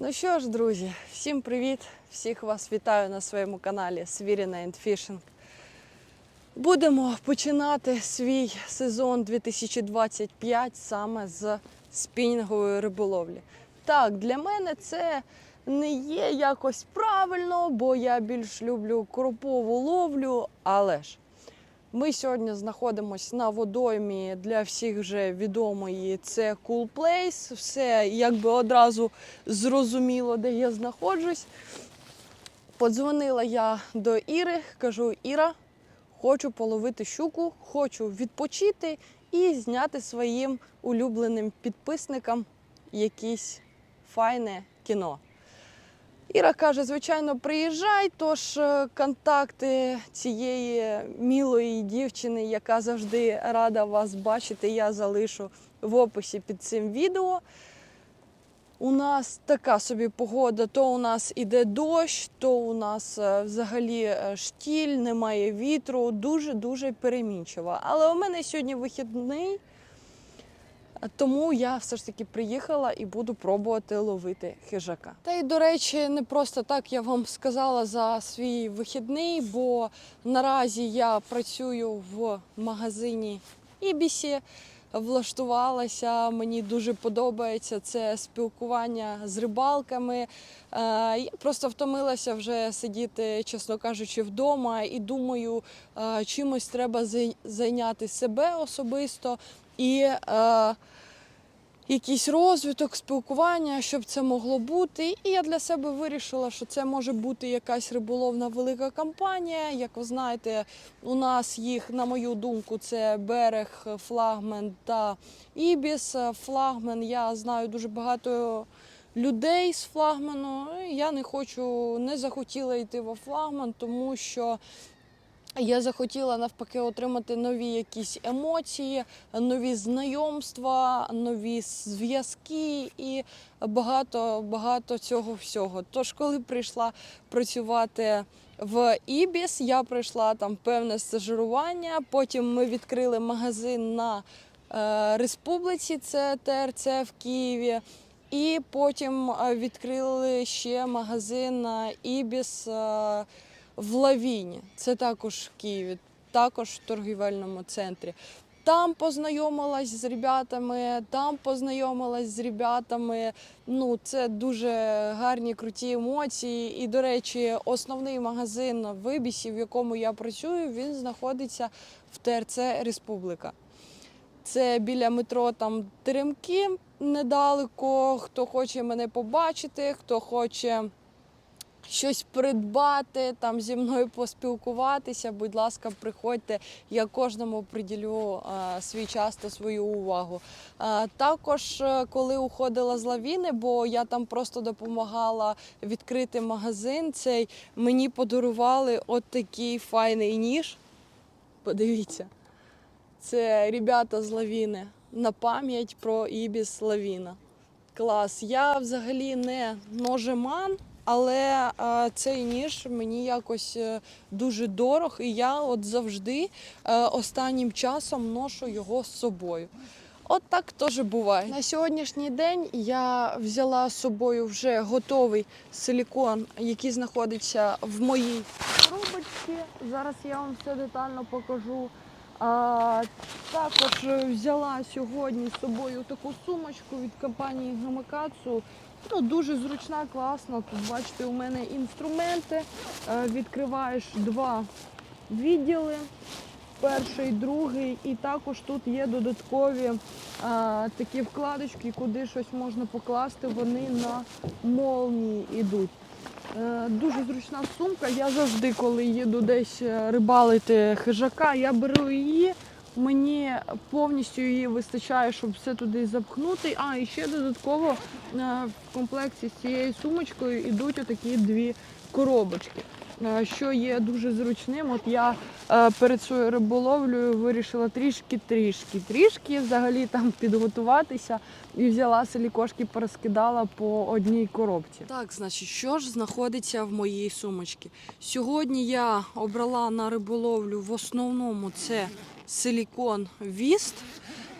Ну що ж, друзі, всім привіт! Всіх вас вітаю на своєму каналі Свіріна Fishing. Будемо починати свій сезон 2025 саме з спінінгової риболовлі. Так, для мене це не є якось правильно, бо я більш люблю кропову ловлю, але ж. Ми сьогодні знаходимося на водоймі для всіх вже відомої. Це Cool Place. Все якби одразу зрозуміло, де я знаходжусь. Подзвонила я до Іри, кажу: Іра, хочу половити щуку, хочу відпочити і зняти своїм улюбленим підписникам якесь файне кіно. Іра каже, звичайно, приїжджай, тож е, контакти цієї мілої дівчини, яка завжди рада вас бачити, я залишу в описі під цим відео. У нас така собі погода, то у нас іде дощ, то у нас е, взагалі е, штіль, немає вітру, дуже-дуже перемінчива. Але у мене сьогодні вихідний, тому я все ж таки приїхала і буду пробувати ловити хижака. Та й до речі, не просто так я вам сказала за свій вихідний, бо наразі я працюю в магазині Ібісі. Влаштувалася, мені дуже подобається це спілкування з рибалками. Е, Я просто втомилася вже сидіти, чесно кажучи, вдома і думаю, е, чимось треба зайняти себе особисто і е, якийсь розвиток, спілкування, щоб це могло бути. І я для себе вирішила, що це може бути якась риболовна велика компанія. Як ви знаєте, у нас їх, на мою думку, це берег, флагмен та Ібіс. Флагмен, я знаю дуже багато. Людей з флагману я не хочу, не захотіла йти во флагман, тому що я захотіла навпаки отримати нові якісь емоції, нові знайомства, нові зв'язки і багато багато цього всього. Тож, коли прийшла працювати в Ібіс, я пройшла там певне стажирування. Потім ми відкрили магазин на е, Республіці, це ТРЦ в Києві. І потім е, відкрили ще магазин на Ібіс. е, в Лавіні, це також в Києві, також в торгівельному центрі. Там познайомилась з ребятами, там познайомилась з ребятами. Ну, це дуже гарні, круті емоції. І, до речі, основний магазин в Ібісі, в якому я працюю, він знаходиться в ТРЦ Республіка. Це біля метро там Теремки недалеко. Хто хоче мене побачити, хто хоче щось придбати, там зі мною поспілкуватися. Будь ласка, приходьте. Я кожному приділю е, свій час та свою увагу. Е, також, е, коли уходила з лавіни, бо я там просто допомагала відкрити магазин, цей мені подарували от такий файний ніж. Подивіться. Це ребята з лавіни на пам'ять про Ібіс Лавіна. Клас. Я взагалі не ножеман, але е, цей ніж мені якось е, дуже дорог, і я от завжди е, останнім часом ношу його з собою. От так теж буває. На сьогоднішній день я взяла з собою вже готовий силікон, який знаходиться в моїй коробочці. Зараз я вам все детально покажу. А, також взяла сьогодні з собою таку сумочку від компанії Гамакацу. Ну, дуже зручна, класна. Тут бачите, у мене інструменти. Е, Відкриваєш два відділи. Перший, другий, і також тут є додаткові е, такі вкладочки, куди щось можна покласти. Вони на молнії йдуть. Е, Дуже зручна сумка. Я завжди, коли їду десь е, рибалити хижака, я беру її. Мені повністю її вистачає, щоб все туди запхнути. А, і ще додатково е, в комплекті з цією сумочкою йдуть отакі дві коробочки, що є дуже зручним. От я е, перед своєю риболовлею вирішила трішки, трішки, трішки взагалі там підготуватися і взяла силікошки, порозкидала по одній коробці. Так, значить, що ж знаходиться в моїй сумочці? Сьогодні я обрала на риболовлю в основному це силікон Віст.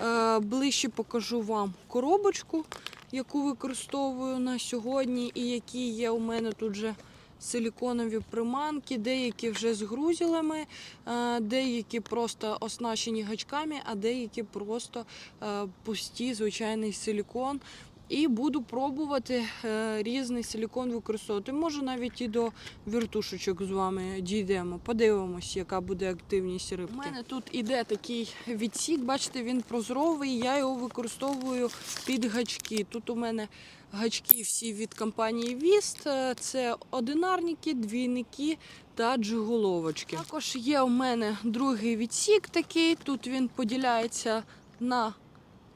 Е, Ближче покажу вам коробочку. яку використовую на сьогодні, і які є у мене тут же силіконові приманки, деякі вже з грузілами, е, деякі просто оснащені гачками, а деякі просто е, пусті, звичайний силікон. І буду пробувати е, різний силікон використовувати. Може навіть і до віртушечок з вами дійдемо. Подивимось, яка буде активність рибки. У мене тут іде такий відсік, бачите, він прозоровий. Я його використовую під гачки. Тут у мене гачки всі від компанії Віст. Е, Це одинарники, двійники та джиголовочки. Також є у мене другий відсік такий. Тут він поділяється на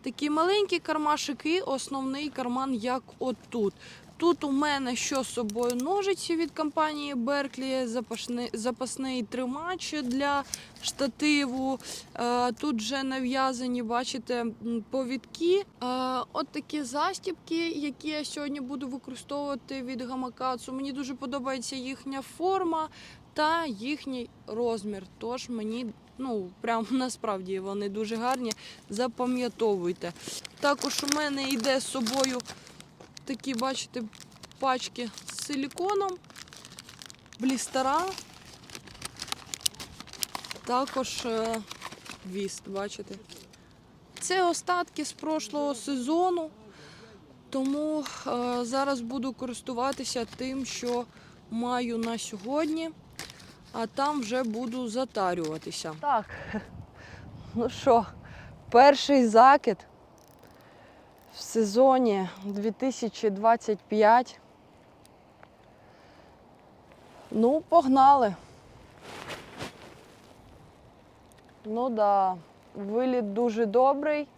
такі маленькі кармашики, основний карман, як отут. Тут у мене що з собою ножиці від компанії Berkeley, запасний, запасний тримач для штативу. Е, Тут вже нав'язані, бачите, повідки. Е, От такі застібки, які я сьогодні буду використовувати від гамакацу. Мені дуже подобається їхня форма та їхній розмір. Тож мені ну прям насправді вони дуже гарні. Запам'ятовуйте. Також у мене йде з собою такі, бачите, пачки з силіконом, блістера. Також е, віст, бачите. Це остатки з прошлого сезону, тому е, зараз буду користуватися тим, що маю на сьогодні, а там вже буду затарюватися. Так, ну що, перший закид в сезоні 2025. Ну, погнали. Ну да, виліт дуже добрий.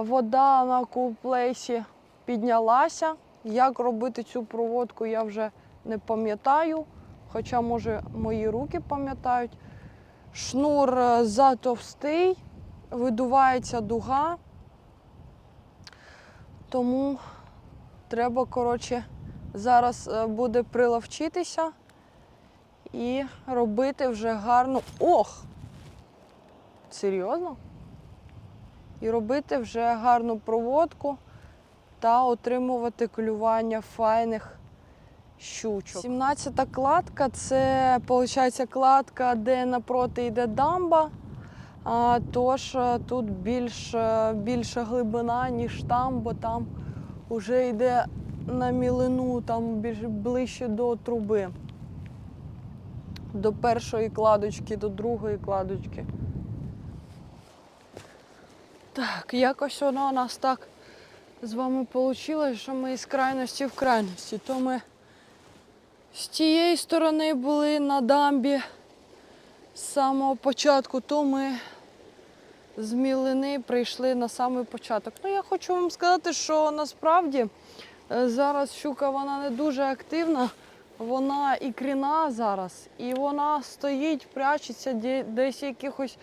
Вода на кулплейсі піднялася. Як робити цю проводку, я вже не пам'ятаю. Хоча, може, мої руки пам'ятають. Шнур е, затовстий, видувається дуга. Тому треба, коротше, зараз е, буде приловчитися і робити вже гарну. Ох! Серйозно? І робити вже гарну проводку та отримувати клювання файних щучок. 17-та кладка це, виходить, кладка, де напроти йде дамба. Тож е, тут більш, е, більша глибина, ніж там, бо там вже йде на мілину, там більш ближче до труби. До першої кладочки, до другої кладочки. Так, якось воно у нас так з вами вийшло, що ми з крайності в крайності. То ми з тієї сторони були на дамбі з самого початку, то ми з мілини прийшли на самий початок. Ну, я хочу вам сказати, що насправді е, зараз щука вона не дуже активна, вона ікріна зараз, і вона стоїть, прячеться десь в якихось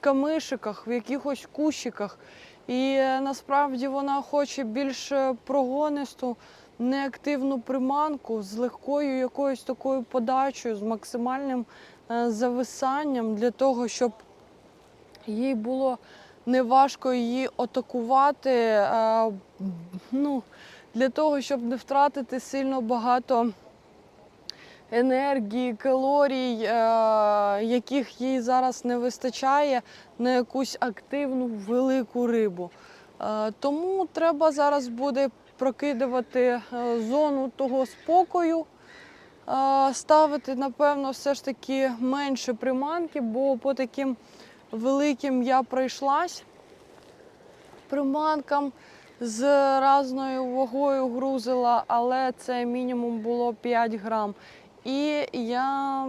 камишиках, в якихось кущиках. І е, насправді вона хоче більш е, прогонисту, неактивну приманку з легкою якоюсь такою подачею, з максимальним зависанням для того, щоб їй було неважко її атакувати. е, Ну, для того, щоб не втратити сильно багато енергії, калорій, е, яких їй зараз не вистачає на якусь активну велику рибу. Е, Тому треба зараз буде прокидувати е, зону того спокою, е, ставити, напевно, все ж таки менше приманки, бо по таким великим я пройшлась приманкам з разною вагою грузила, але це мінімум було 5 грам. І я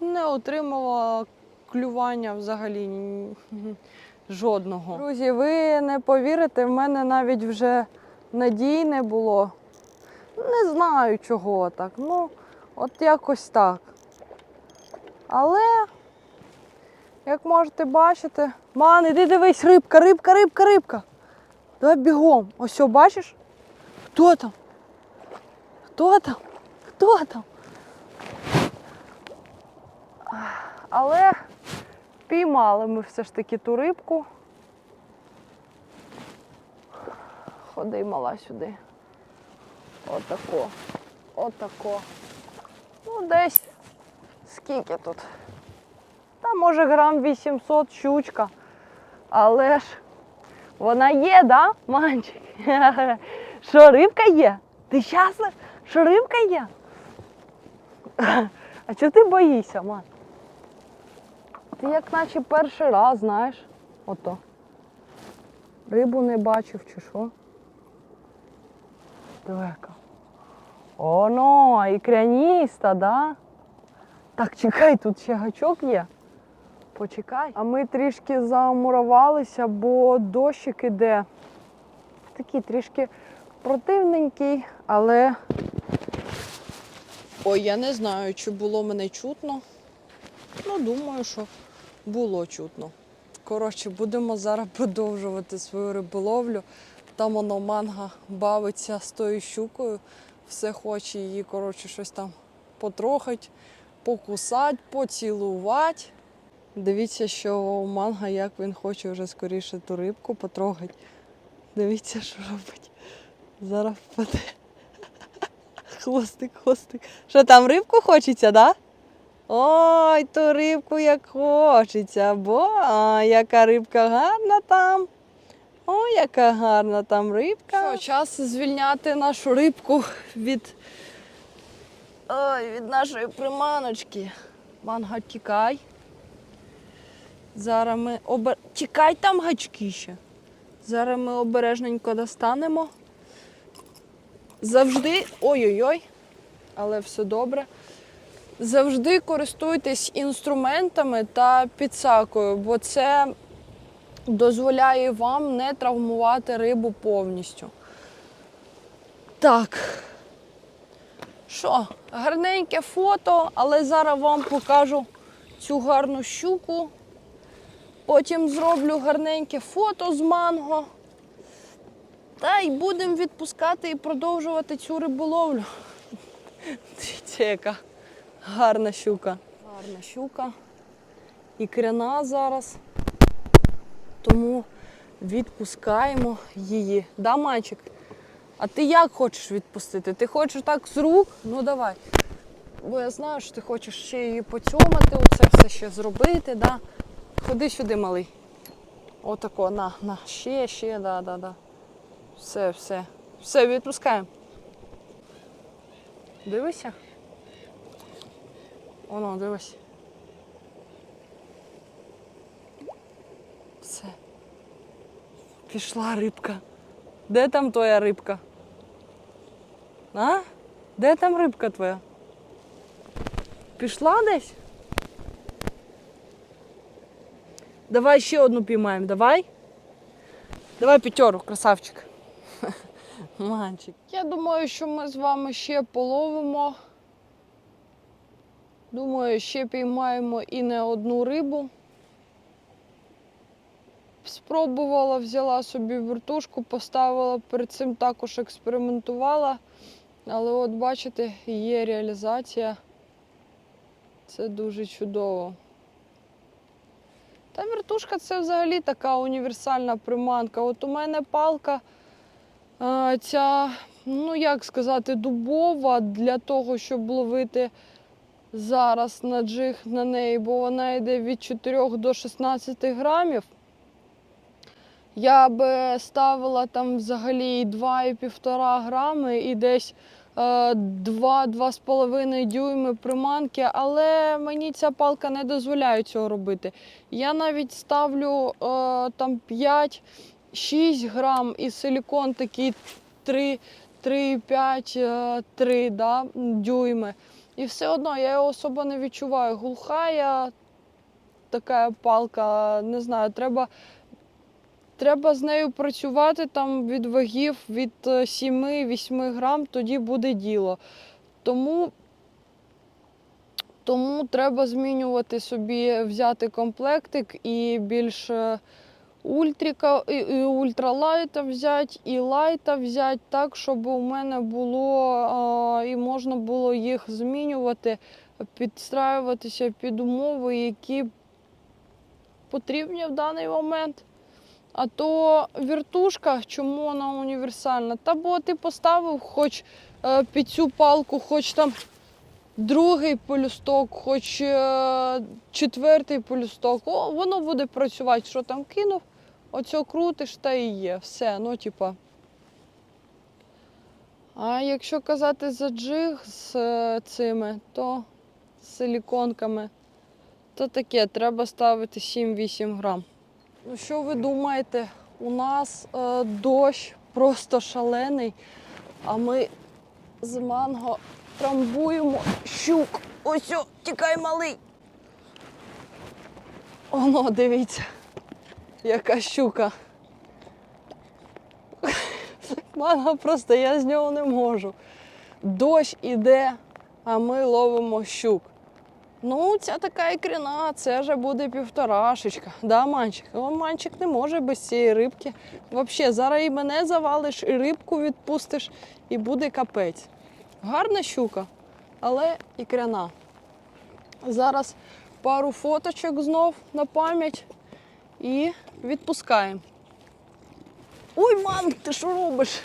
не отримала клювання взагалі жодного. Друзі, ви не повірите, в мене навіть вже надій не було. Не знаю чого так. Ну, от якось так. Але, як можете бачити, ман, іди дивись, рибка, рибка, рибка, рибка. Давай бігом. Ось що, бачиш? Хто там? Хто там? Хто там? Але піймали ми все ж таки ту рибку. Ходи, мала, сюди. Отако. Отако. Ну, десь скільки тут? Та може грам 800 щучка. Але ж вона є, да, манчик? Що, рибка є? Ти щаслив? Що рибка є? А чого ти боїшся, ман? Ти як наче перший раз, знаєш, ото. Рибу не бачив чи що? Далека. Оно, ікряніста, да? Так, чекай, тут ще гачок є. Почекай. А ми трішки замурувалися, бо дощик іде. Такий трішки противненький, але. Ой, я не знаю, чи було мене чутно. Ну, думаю, що було чутно. Коротше, будемо зараз продовжувати свою риболовлю. Там воно манга бавиться з тою щукою, все хоче її, коротше, щось там потрохать, покусати, поцілувати. Дивіться, що у манга, як він хоче вже скоріше ту рибку потрогати. Дивіться, що робить. Зараз впаде. Хвостик, хвостик. Що там рибку хочеться, да? Ой, ту рибку як хочеться. Бо а, яка рибка гарна там. Ой, яка гарна там рибка. Що, час звільняти нашу рибку від, Ой, від нашої приманочки. Манга, тікай. Зараз ми обер... Тікай там гачки ще. Зараз ми обережненько достанемо. Завжди. Ой-ой-ой, але все добре. Завжди користуйтесь інструментами та підсакою, бо це дозволяє вам не травмувати рибу повністю. Так. Що, гарненьке фото, але зараз вам покажу цю гарну щуку. Потім зроблю гарненьке фото з манго. Та й будемо відпускати і продовжувати цю риболовлю. Дивіться, яка гарна щука. Гарна щука. Ікряна зараз. Тому відпускаємо її. Да, мальчик? А ти як хочеш відпустити? Ти хочеш так з рук? Ну давай. Бо я знаю, що ти хочеш ще її поцьомати, оце все ще зробити, да? Ходи сюди, малий. Отако, на, на, ще, ще, да, да, да. Все, все. Все, відпускаємо. Дивися. Воно, дивись. Пішла рибка. Де там твоя рибка? А? Де там рибка твоя? Пішла десь? Давай ще одну піймаємо, давай. Давай п'ятеру, красавчик. Манчик. Я думаю, що ми з вами ще половимо. Думаю, ще піймаємо і не одну рибу. Спробувала, взяла собі вертушку, поставила, перед цим також експериментувала. Але от бачите, є реалізація. Це дуже чудово. Та вертушка це взагалі така універсальна приманка. От у мене палка ця, ну як сказати, дубова для того, щоб ловити зараз на джиг на неї, бо вона йде від 4 до 16 грамів. Я би ставила там взагалі 2,5 грами, і десь 2-2,5 дюйми приманки, але мені ця палка не дозволяє цього робити. Я навіть ставлю е, там 5-6 грам і силікон такий 3,5-3 да, дюйми. І все одно я його особо не відчуваю. Глухая така палка, не знаю, треба. Треба з нею працювати там від вагів від 7-8 грам, тоді буде діло. Тому, тому треба змінювати собі, взяти комплектик і більш е, ультріка, і, і ультралайта взяти, і лайта взяти так, щоб у мене було а, і можна було їх змінювати, підстраюватися під умови, які потрібні в даний момент. А то віртушка, чому вона універсальна? Та бо ти поставив хоч е, під цю палку, хоч там другий полюсток, хоч е, четвертий полюсток. О, воно буде працювати. Що там кинув? Оцю крутиш та і є. Все, ну типа. А якщо казати за джиг з е, цими, то з силіконками, то таке, треба ставити 7-8 грам. Ну що ви думаєте? У нас е, дощ просто шалений, а ми з манго трамбуємо щук. Ось, о, тікай малий. Оно, дивіться, яка щука. Манго просто я з нього не можу. Дощ іде, а ми ловимо щук. Ну, ця така ікрина, це вже буде півторашечка. Да, манчик? О, манчик не може без цієї рибки. Взагалі, зараз і мене завалиш, і рибку відпустиш, і буде капець. Гарна щука, але ікряна. Зараз пару фоточок знов на пам'ять і відпускаємо. Ой, мам, ти що робиш?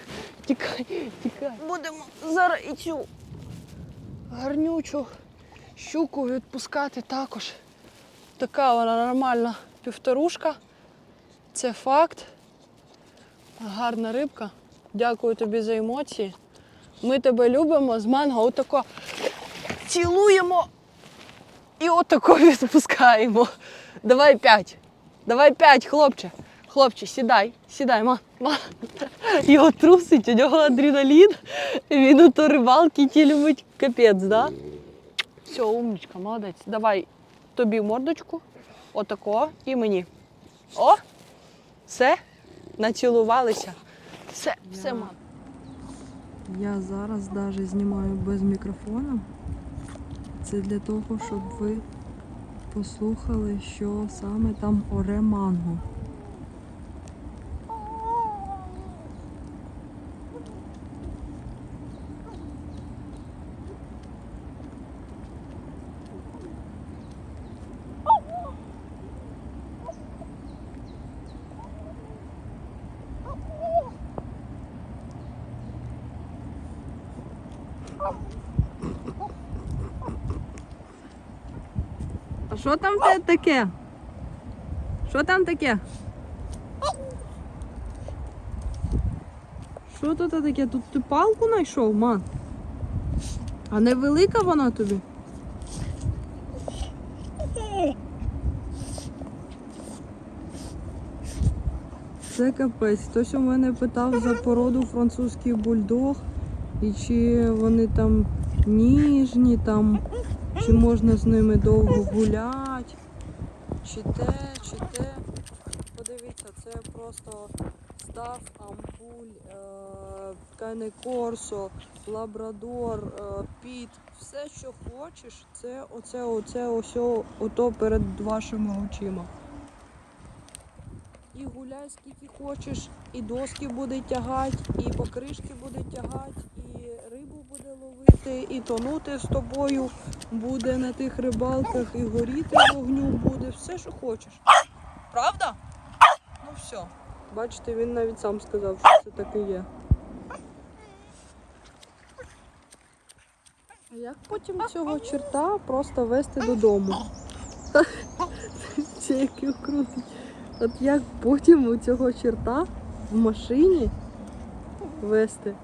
Тікай, тікай. Будемо зараз і цю гарнючу щуку відпускати також. Така вона нормальна півторушка. Це факт. Гарна рибка. Дякую тобі за емоції. Ми тебе любимо з манго отако цілуємо і отако відпускаємо. Давай п'ять. Давай п'ять, хлопче. Хлопче, сідай, сідай, ма, ма. Його трусить, у нього адреналін. Він у то рибалки ті любить капець, да? Все, умничка, молодець. Давай тобі мордочку, отако і мені. О! Все, націлувалися. Все, все, мам. Я зараз навіть знімаю без мікрофона. Це для того, щоб ви послухали, що саме там оре манго. Що там в таке? Що там таке? Що тут таке? Тут ти палку знайшов, ман? А не велика вона тобі? Це капець. Хтось у мене питав за породу французький бульдог і чи вони там ніжні, там, чи можна з ними довго гуляти, чи те, чи те. Подивіться, це просто став, ампуль, е, кане корсо, лабрадор, е, піт. Все, що хочеш, це оце, оце, ось, ото перед вашими очима. І гуляй скільки хочеш, і доски буде тягати, і покришки буде тягати, буде ловити, і тонути з тобою буде на тих рибалках, і горіти вогню буде, все, що хочеш. Правда? Ну все. Бачите, він навіть сам сказав, що це так і є. А як потім цього черта просто вести додому? Це як його крутить. От як потім у цього черта в машині вести?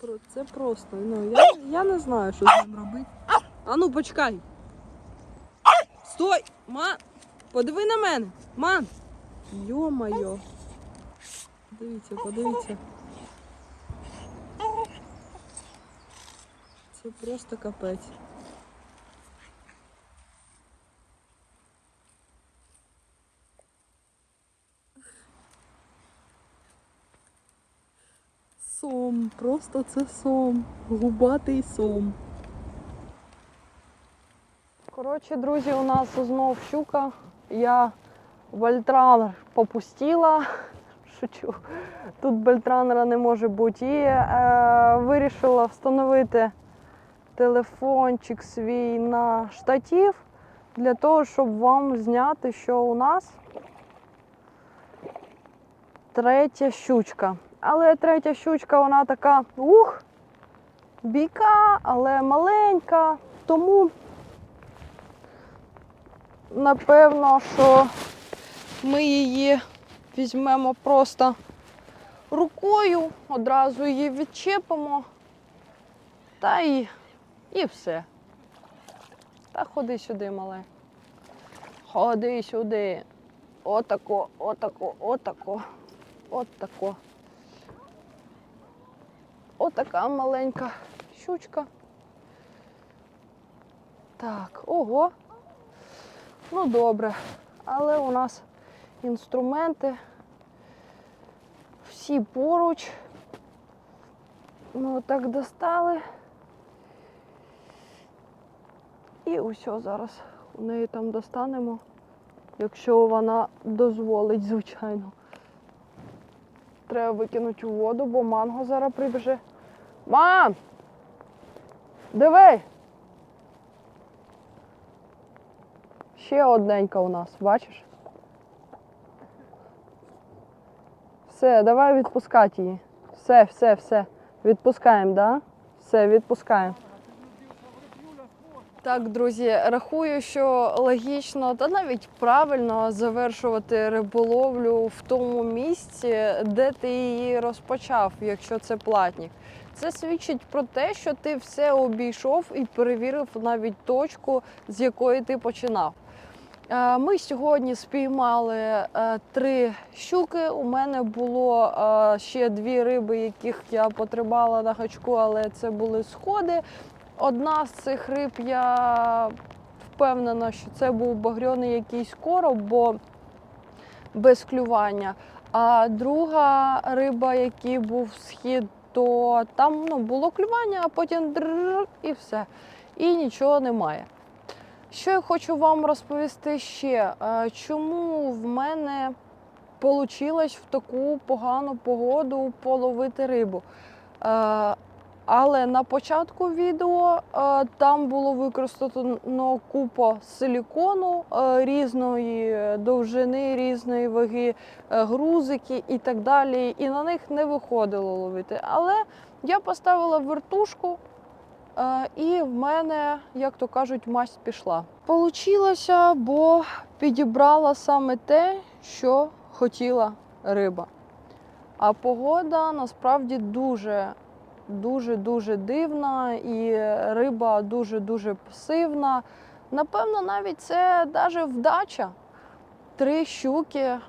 Це про- Це просто. Ну, я, я не знаю, що з ним робити. А ну почекай. Стой! Ман! Подиви на мене! Ман! Йо-майо! Дивіться, подивіться. Це просто капець. Просто це сом. Губатий сом. Коротше, друзі, у нас знов щука. Я бальтранер попустила. Шучу. Тут бальтранера не може бути. І е, вирішила встановити телефончик свій на штатів для того, щоб вам зняти, що у нас третя щучка. Але третя щучка, вона така ух, бійка, але маленька. Тому, напевно, що ми її візьмемо просто рукою, одразу її відчепимо. Та і, і все. Та ходи сюди, мале. Ходи сюди. Отако, отако, отако, отако. Отака маленька щучка. Так, ого. Ну добре. Але у нас інструменти всі поруч. Ми отак достали. І усе зараз у неї там достанемо, якщо вона дозволить, звичайно. Треба викинути у воду, бо манго зараз прибіже. Мам! Диви! Ще одненька у нас, бачиш? Все, давай відпускати її. Все, все, все. Відпускаємо, да? Все, відпускаємо. Так, друзі, рахую, що логічно та навіть правильно завершувати риболовлю в тому місці, де ти її розпочав, якщо це платник. Це свідчить про те, що ти все обійшов і перевірив навіть точку, з якої ти починав. Е, Ми сьогодні спіймали е, три щуки. У мене було е, ще дві риби, яких я потримала на гачку, але це були сходи. Одна з цих риб я впевнена, що це був багряний якийсь короб, бо без клювання. А друга риба, який був схід, то там ну, було клювання, а потім і все. І нічого немає. Що я хочу вам розповісти ще? Е, Чому в мене вийшло в таку погану погоду половити рибу? Але на початку відео е, там було використано купа силікону е, різної довжини, різної ваги, е, грузики і так далі. І на них не виходило ловити. Але я поставила вертушку, І в мене, як то кажуть, масть пішла. Получилося, бо підібрала саме те, що хотіла риба. А погода насправді дуже, дуже, дуже дивна, і риба дуже-дуже пасивна. Напевно, навіть це навіть вдача. Три щуки, е,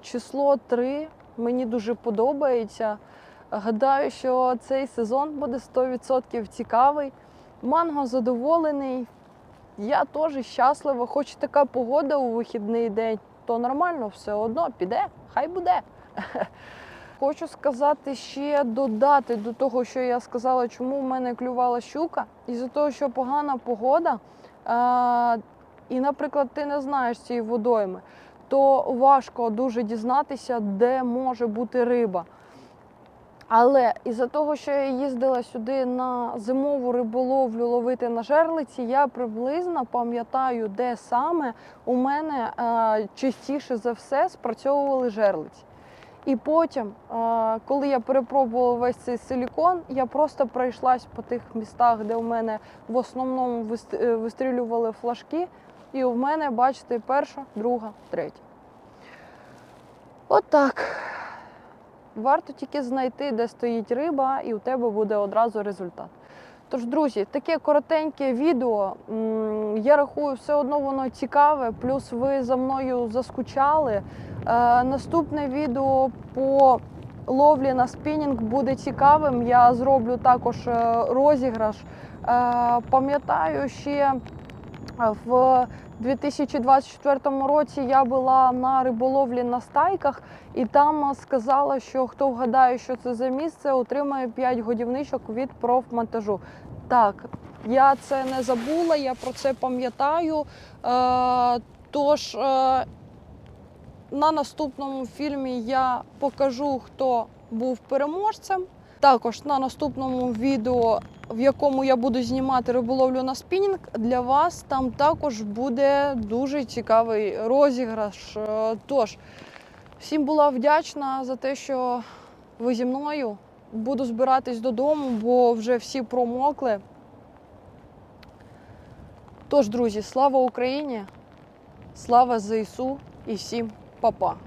число три мені дуже подобається. Гадаю, що цей сезон буде 100% цікавий. Манго задоволений. Я теж щаслива, хоч така погода у вихідний день, то нормально все одно піде, хай буде. Хочу сказати ще додати до того, що я сказала, чому в мене клювала щука. Із-за того, що погана погода, е- і, наприклад, ти не знаєш цієї водойми, то важко дуже дізнатися, де може бути риба. Але із-за того, що я їздила сюди на зимову риболовлю ловити на жерлиці, я приблизно пам'ятаю, де саме у мене е, частіше за все спрацьовували жерлиці. І потім, е, коли я перепробувала весь цей силікон, я просто пройшлась по тих містах, де у мене в основному е, вистрілювали флажки. І у мене, бачите, перша, друга, третя. Отак. Варто тільки знайти, де стоїть риба, і у тебе буде одразу результат. Тож, друзі, таке коротеньке відео. Я рахую, все одно воно цікаве. Плюс ви за мною заскучали. Е, наступне відео по ловлі на спінінг буде цікавим. Я зроблю також е, розіграш. Е, Пам'ятаю ще в 2024 році я була на риболовлі на стайках, і там сказала, що хто вгадає, що це за місце, отримає 5 годівничок від профмонтажу. Так, я це не забула, я про це пам'ятаю. Е, тож е, на наступному фільмі я покажу, хто був переможцем. Також на наступному відео, в якому я буду знімати риболовлю на спінінг, для вас там також буде дуже цікавий розіграш. Е, Тож, Всім була вдячна за те, що ви зі мною. Буду збиратись додому, бо вже всі промокли. Тож, друзі, слава Україні! Слава ЗСУ і всім па-па!